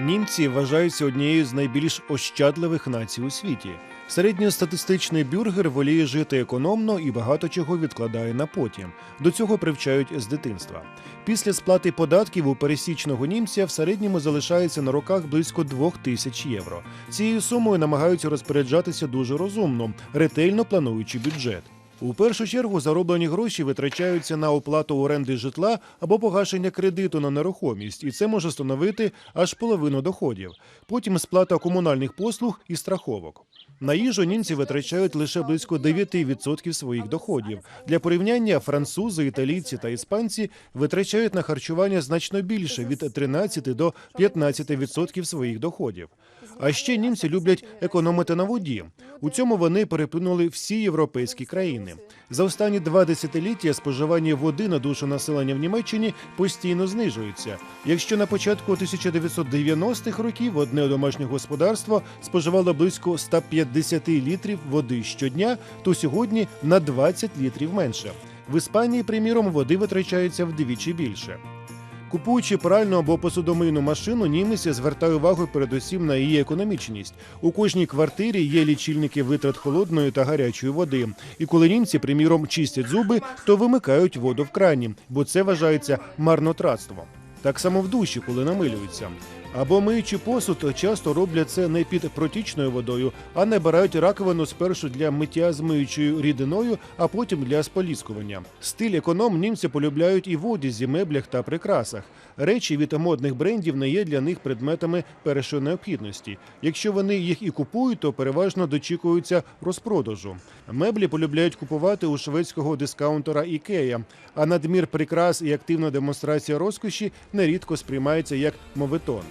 Німці вважаються однією з найбільш ощадливих націй у світі. Середньостатистичний бюргер воліє жити економно і багато чого відкладає на потім. До цього привчають з дитинства. Після сплати податків у пересічного німця в середньому залишається на руках близько двох тисяч євро. Цією сумою намагаються розпоряджатися дуже розумно, ретельно плануючи бюджет. У першу чергу зароблені гроші витрачаються на оплату оренди житла або погашення кредиту на нерухомість, і це може становити аж половину доходів. Потім сплата комунальних послуг і страховок. На їжу німці витрачають лише близько 9% своїх доходів. Для порівняння французи, італійці та іспанці витрачають на харчування значно більше від 13 до 15% своїх доходів. А ще німці люблять економити на воді. У цьому вони переплюнули всі європейські країни. За останні два десятиліття споживання води на душу населення в Німеччині постійно знижується. Якщо на початку 1990-х років одне домашнє господарство споживало близько 150 літрів води щодня, то сьогодні на 20 літрів менше. В Іспанії, приміром, води витрачається вдвічі більше. Купуючи пральну або посудомийну машину, німець звертає увагу передусім на її економічність. У кожній квартирі є лічильники витрат холодної та гарячої води. І коли німці, приміром, чистять зуби, то вимикають воду в крані, бо це вважається марнотратством. Так само в душі, коли намилюються. Або миючи посуд, часто роблять це не під протічною водою, а набирають раковину спершу для миття з миючою рідиною, а потім для споліскування. Стиль економ німці полюбляють і в одязі, меблях та прикрасах. Речі від модних брендів не є для них предметами першої необхідності. Якщо вони їх і купують, то переважно дочікуються розпродажу. Меблі полюбляють купувати у шведського дискаунтера Ікея, а надмір прикрас і активна демонстрація розкоші нерідко сприймається як моветон.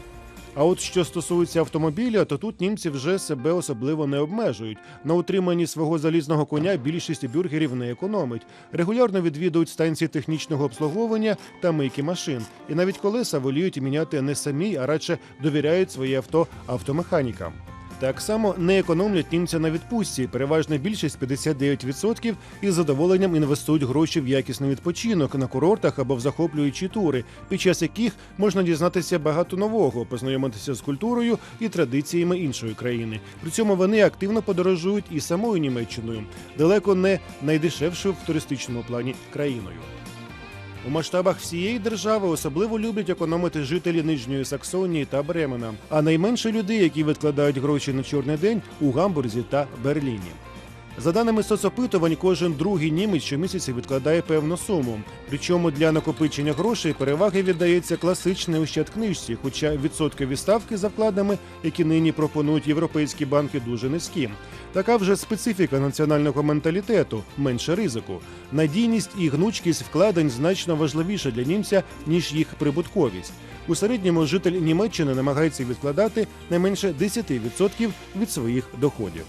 А от що стосується автомобіля, то тут німці вже себе особливо не обмежують. На утриманні свого залізного коня більшість бюргерів не економить. Регулярно відвідують станції технічного обслуговування та мийки машин. І навіть колеса воліють міняти не самі, а радше довіряють своє авто автомеханікам. Так само не економлять німця на відпустці. Переважна більшість 59% із задоволенням інвестують гроші в якісний відпочинок на курортах або в захоплюючі тури, під час яких можна дізнатися багато нового, познайомитися з культурою і традиціями іншої країни. При цьому вони активно подорожують і самою Німеччиною, далеко не найдешевшою в туристичному плані країною. У масштабах всієї держави особливо люблять економити жителі Нижньої Саксонії та Бремена, а найменше людей, які відкладають гроші на чорний день у Гамбурзі та Берліні. За даними соцопитувань, кожен другий німець щомісяця відкладає певну суму. Причому для накопичення грошей переваги віддається класичній ощадкнижці, хоча відсоткові ставки за вкладами, які нині пропонують європейські банки, дуже низькі. Така вже специфіка національного менталітету, менше ризику. Надійність і гнучкість вкладень значно важливіша для німця ніж їх прибутковість. У середньому житель Німеччини намагається відкладати не менше 10% від своїх доходів.